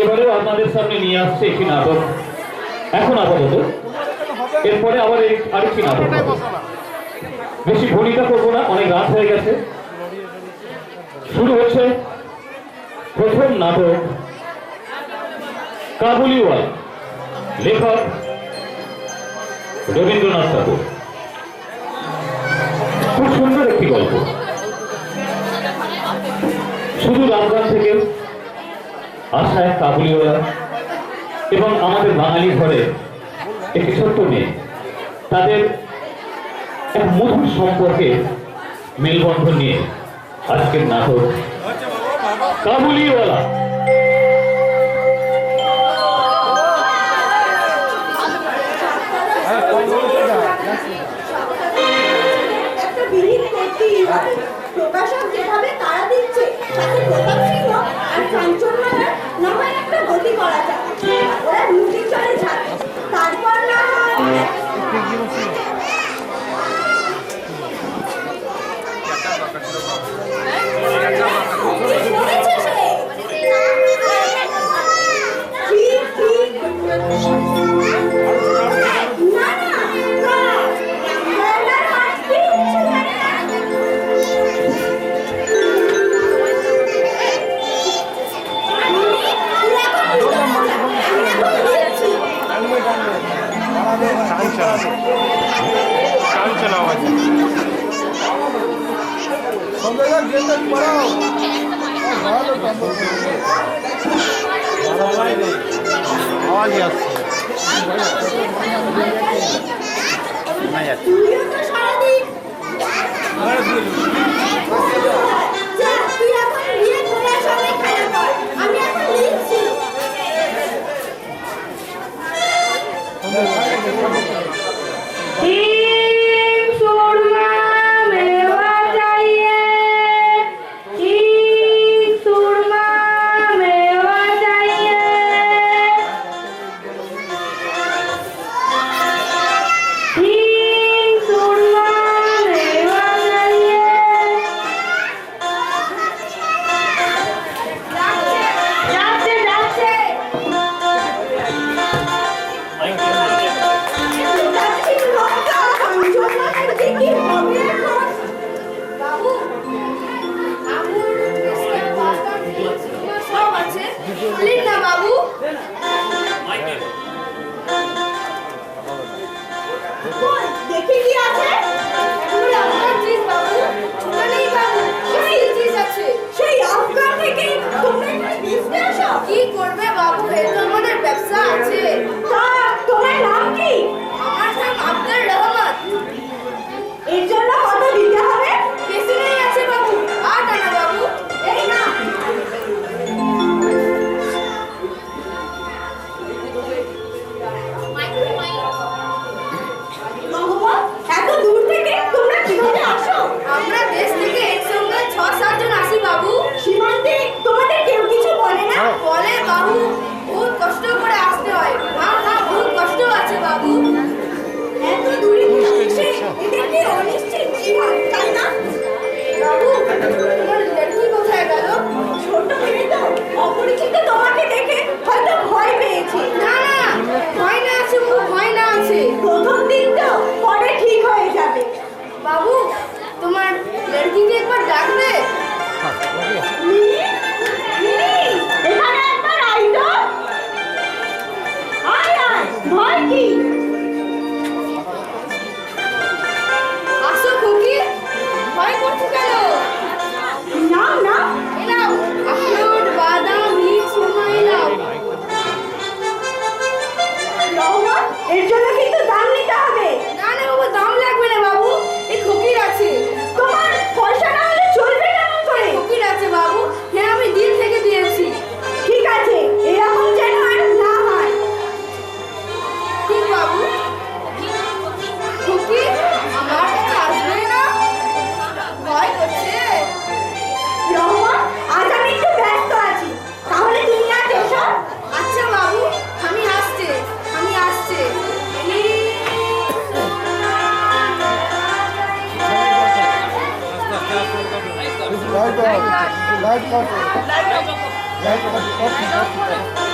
এবারেও আপনাদের সামনে নিয়ে আসছে একটি নাটক। এখন আপাতত। এরপরে আবার আরেকটি নাটক বেশি ভূমিকা করব না, অনেক রাত হয়ে গেছে। শুরু হচ্ছে প্রথম নাটক, কাবুলিওয়াল, লেখক রবীন্দ্রনাথ ঠাকুর। খুব সুন্দর একটি গল্প। শুধু রামগান থেকে আশা এক কাবুলিওয়ালা এবং আমাদের বাঙালি ঘরে একটি ছোট্ট মেয়ে। তাদের এক মধুর সম্পর্কে মেলবন্ধন নিয়ে আজকের নাটক কাবুলিওয়ালা। প্রকাশক যেভাবে তারা দিচ্ছে আর Lord. গাড়ি চালাও আছে আওয়াজই আসছে না যাচ্ছে ライブカップ。ライトカップ。ライトカップ。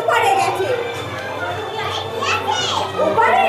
ওপারে গেছে। ওপারে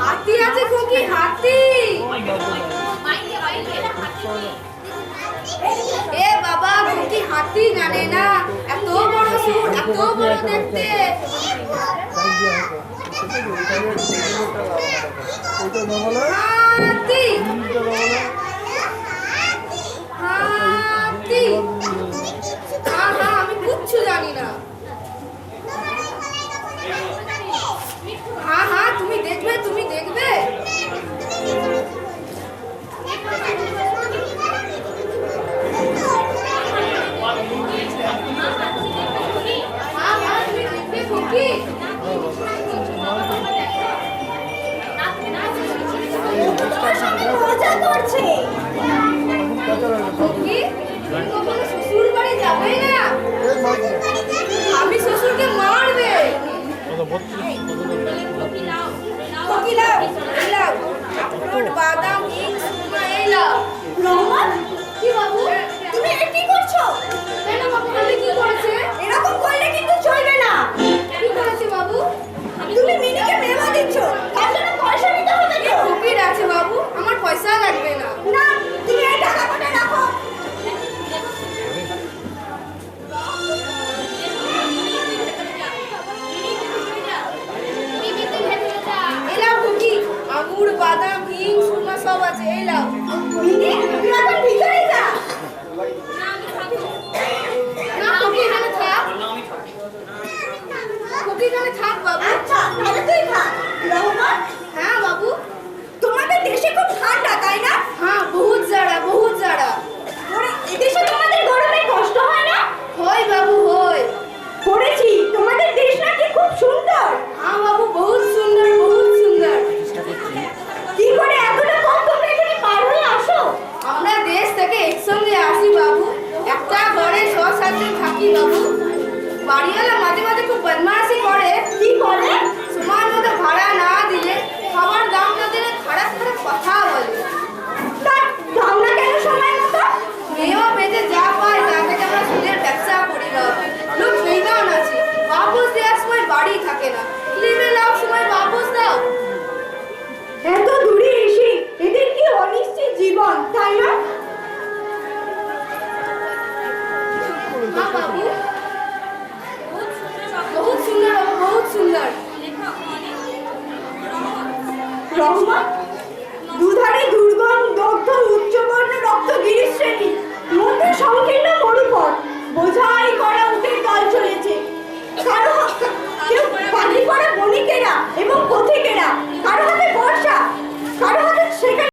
হাতি আছে খুকি হাতি। এ বাবা খুকি হাতি জানে না। এত বড় সুর এত বড় দেখতে। হাতি। তুমি দেখবে তুমি দেখবে। মজা করছি বাদাম হিং সুরমা সব আছে। এই লাও কি বাবু। বাড়িওয়ালা মাঝে মাঝে খুব বদমাশি করে। কি করে? মতো ভাড়া না দিলে খাবার দাম না দিলে খারাপ খারাপ কথা বলে। যা সুদের ব্যবসা না আছে সময় বাড়ি থাকে না। সময় দাও। এত দূরে কি অনিশ্চিত জীবন তাই না? রহমান দুধারে দুর্গম, দগ্ধ, উচ্চবর্ণ রক্ত গিরিশ্রেণী মধ্যে সংকীর্ণ মরুপথ। বোঝাই করা উঠে দল চলেছে। কারও কেউ পানি করা বণিকেরা এবং পথিকেরা